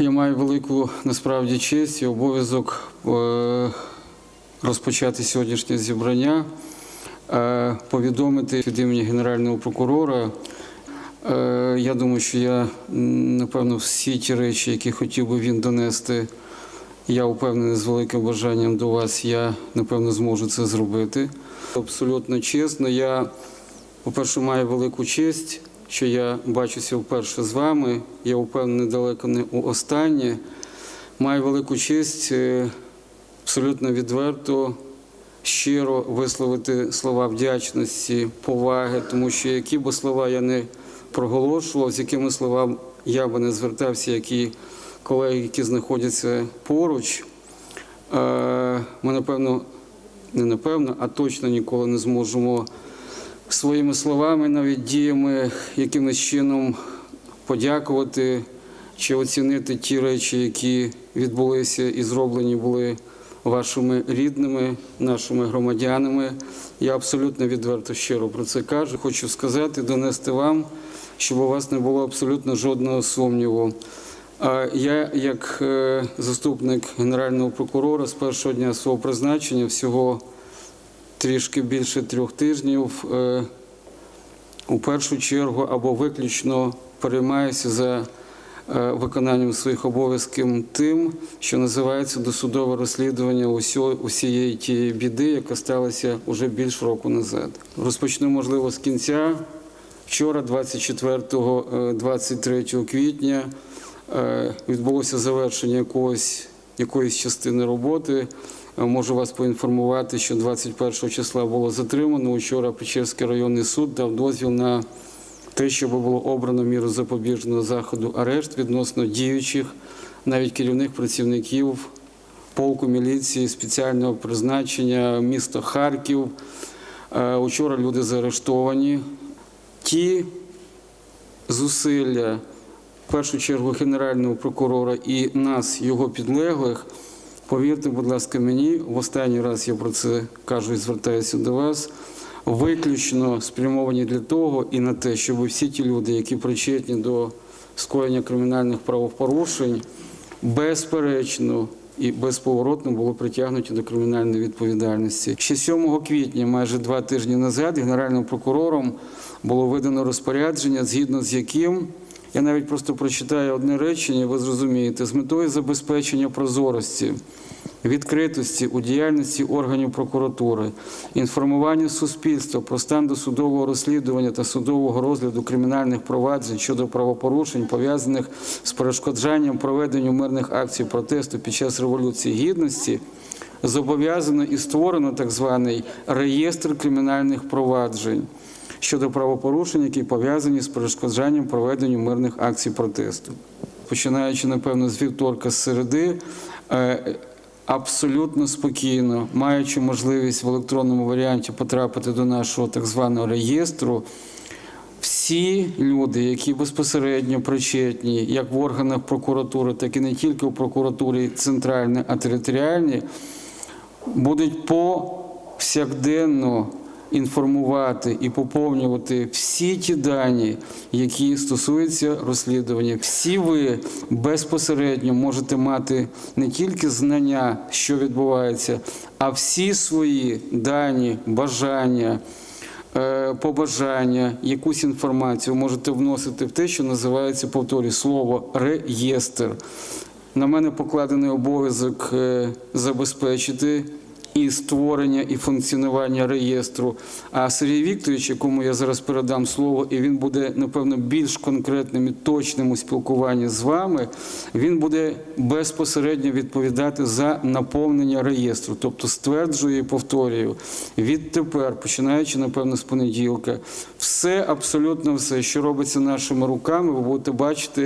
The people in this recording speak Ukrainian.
Я маю велику насправді честь і обов'язок е, розпочати сьогоднішнє зібрання, е, повідомити від імені Генерального прокурора. Е, Я думаю, що я напевно всі ті речі, які хотів би він донести, я впевнений з великим бажанням до вас, я напевно зможу це зробити. Абсолютно чесно, я, по-перше, маю велику честь, що я бачуся вперше з вами. Я впевнений далеко не у останнє. Маю велику честь е, абсолютно відверто, щиро висловити слова вдячності, поваги, тому що які б слова я не проголошував, з якими словами я би не звертався, які колеги, які знаходяться поруч, е, ми напевно, не напевно, а точно ніколи не зможемо своїми словами, навіть діями, якимось чином подякувати чи оцінити ті речі, які відбулися і зроблені були вашими рідними, нашими громадянами. Я абсолютно відверто щиро про це кажу. Хочу сказати, донести вам, щоб у вас не було абсолютно жодного сумніву. А Я, як е, заступник генерального прокурора, з першого дня свого призначення, всього трішки більше трьох тижнів, е, у першу чергу або виключно переймаюся за е, виконанням своїх обов'язків тим, що називається досудове розслідування усієї тієї біди, яка сталася уже більш року назад. Розпочну, можливо, з кінця. Вчора, 24-23 квітня, е, відбулося завершення якогось, якоїсь частини роботи. Е, Можу вас поінформувати, що 21 числа було затримано. Учора Печерський районний суд дав дозвіл на те, щоб було обрано міру запобіжного заходу арешт відносно діючих, навіть керівних працівників полку міліції спеціального призначення міста Харків. Е, Учора люди заарештовані. Ті зусилля, в першу чергу Генерального прокурора і нас, його підлеглих, повірте, будь ласка, мені, в останній раз я про це кажу і звертаюся до вас, виключно спрямовані для того і на те, щоб всі ті люди, які причетні до скоєння кримінальних правопорушень, безперечно і безповоротно було притягнуті до кримінальної відповідальності. Ще 7 квітня, майже два тижні назад, генеральним прокурором було видано розпорядження, згідно з яким я навіть просто прочитаю одне речення, ви зрозумієте, з метою забезпечення прозорості. Відкритості у діяльності органів прокуратури, інформування суспільства про стан досудового розслідування та судового розгляду кримінальних проваджень щодо правопорушень, пов'язаних з перешкоджанням проведенню мирних акцій протесту під час Революції Гідності, зобов'язано і створено так званий реєстр кримінальних проваджень щодо правопорушень, які пов'язані з перешкоджанням проведенню мирних акцій протесту. Починаючи, напевно, з вівторка з середи, е, абсолютно спокійно, маючи можливість в електронному варіанті потрапити до нашого так званого реєстру, всі люди, які безпосередньо причетні, як в органах прокуратури, так і не тільки в прокуратурі центральній, а територіальній, будуть повсякденно інформувати і поповнювати всі ті дані, які стосуються розслідування. Всі ви безпосередньо можете мати не тільки знання, що відбувається, а всі свої дані, бажання. е, Побажання, якусь інформацію можете вносити в те, що називається повторюю, слово реєстр. На мене покладений обов'язок е, забезпечити і створення, і функціонування реєстру. А Сергій Вікторович, якому я зараз передам слово, і він буде, напевно, більш конкретним і точним у спілкуванні з вами, він буде безпосередньо відповідати за наповнення реєстру. Тобто стверджую і повторюю, відтепер, починаючи, напевно, з понеділка, все, абсолютно все, що робиться нашими руками, ви будете бачити.